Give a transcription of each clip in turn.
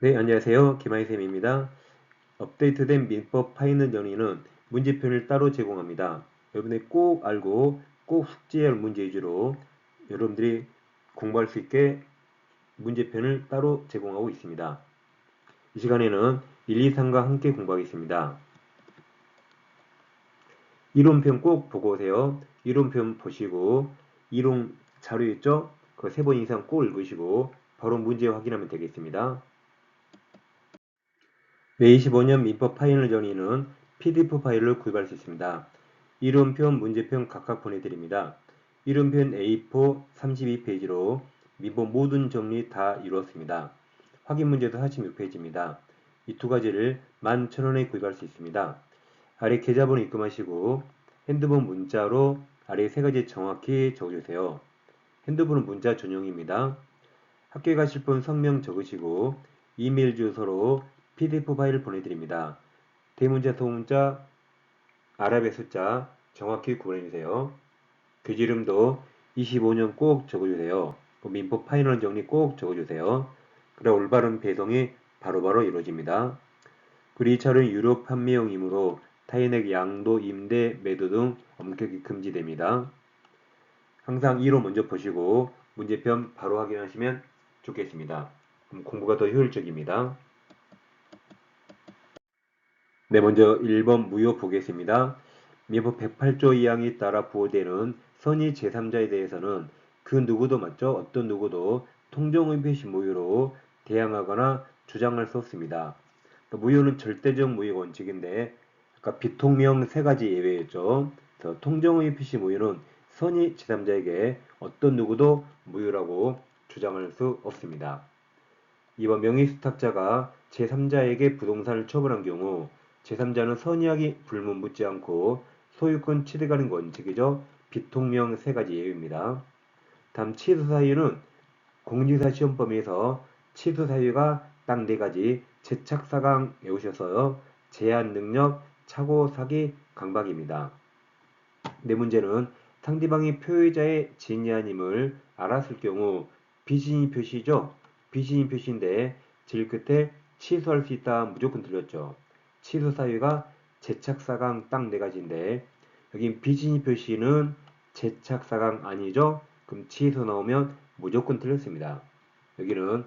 네, 안녕하세요. 김하이쌤입니다. 업데이트된 민법 파이널 정리는 문제편을 따로 제공합니다. 여러분이 꼭 알고 꼭 숙지할 문제 위주로 여러분들이 공부할 수 있게 문제편을 따로 제공하고 있습니다. 이 시간에는 1, 2, 3과 함께 공부하겠습니다. 이론편 꼭 보고 오세요. 이론편 보시고 이론 자료 있죠? 그 세 번 이상 꼭 읽으시고 바로 문제 확인하면 되겠습니다. 매 25년 민법 파일을 정의는 PDF 파일을 구입할 수 있습니다. 이론편, 문제편 각각 보내드립니다. 이론편 A4 32페이지로 민법 모든 정리 다 이루었습니다. 확인 문제도 46페이지입니다. 이 두 가지를 11,000원에 구입할 수 있습니다. 아래 계좌번호 입금하시고 핸드폰 문자로 아래 세 가지 정확히 적어주세요. 핸드폰은 문자 전용입니다. 학교에 가실 분 성명 적으시고 이메일 주소로 PDF 파일을 보내드립니다. 대문자, 소문자, 아랍의 숫자 정확히 구분해주세요. 교지 이름도 25년 꼭 적어주세요. 민법 파이널 정리 꼭 적어주세요. 그래 올바른 배송이 바로바로 이루어집니다. 그리고 이 차는 유료 판매용이므로 타인에게 양도, 임대, 매도 등 엄격히 금지됩니다. 항상 1호 먼저 보시고 문제편 바로 확인하시면 좋겠습니다. 그럼 공부가 더 효율적입니다. 네, 먼저 1번 무효 보겠습니다. 민법 108조 2항에 따라 부호되는 선의 제3자에 대해서는 그 누구도 맞죠? 어떤 누구도 통정의 표시 무효로 대항하거나 주장할 수 없습니다. 무효는 절대적 무효 원칙인데 아까 비통명 세 가지 예외였죠. 통정의 표시 무효는 선의 제3자에게 어떤 누구도 무효라고 주장할 수 없습니다. 이번 명의수탁자가 제3자에게 부동산을 처분한 경우 제3자는 선의하기 불문 묻지 않고 소유권 취득하는 원칙이죠. 비통명 세 가지 예외입니다. 다음 취소 사유는 공직사 시험 범위에서 취소 사유가 딱 네 가지 재착 사강 외우셔서요. 제한 능력, 착오 사기, 강박입니다. 네 문제는 상대방이 표의자의 진의 아님을 알았을 경우 비진이 표시죠. 비진이 표시인데 질 끝에 취소할 수 있다 무조건 들렸죠. 취소 사유가 재착사강 딱 네 가지인데 여기 비진이 표시는 재착사강 아니죠? 그럼 취소 나오면 무조건 틀렸습니다. 여기는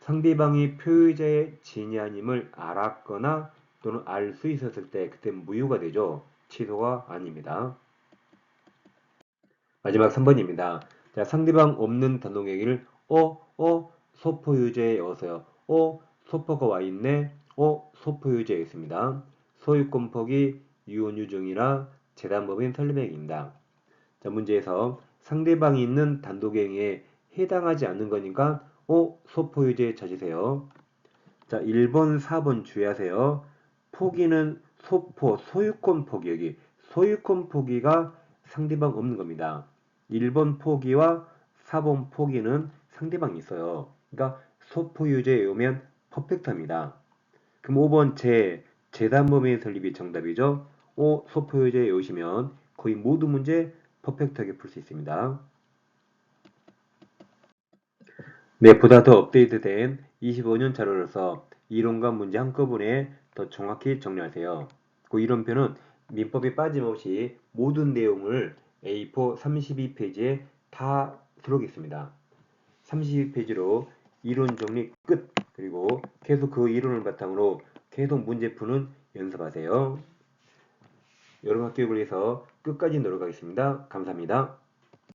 상대방이 표의자의 진이 아님을 알았거나 또는 알 수 있었을 때 그때 무효가 되죠. 취소가 아닙니다. 마지막 3번입니다. 자, 상대방 없는 단독 얘기를 어, 어, 소포유제에 어서요. 어, 소포가 와 있네. 어, 소포유제에 있습니다. 소유권 포기 유언유증이라 재단법인 설립액입니다. 자, 문제에서 상대방이 있는 단독행위에 해당하지 않는 거니까 어, 소포유제 찾으세요. 자, 1번, 4번 주의하세요. 포기는 소포, 소유권 포기 여기 소유권 포기가 상대방 없는 겁니다. 1번 포기와 4번 포기는 상대방이 있어요. 그러니까 소포유제에 오면 퍼펙트합니다. 그럼 5번 제 재단범위 설립이 정답이죠. 5 소포유제에 오시면 거의 모든 문제 퍼펙트하게 풀 수 있습니다. 네, 보다 더 업데이트된 25년 자료로서 이론과 문제 한꺼번에 더 정확히 정리하세요. 그 이론표는 민법에 빠짐없이 모든 내용을 A4 32페이지에 다 들어오겠습니다. 32페이지로 이론 정리 끝! 그리고 계속 그 이론을 바탕으로 계속 문제 푸는 연습하세요. 여러분 학교육을 위해서 끝까지 노력하겠습니다. 감사합니다.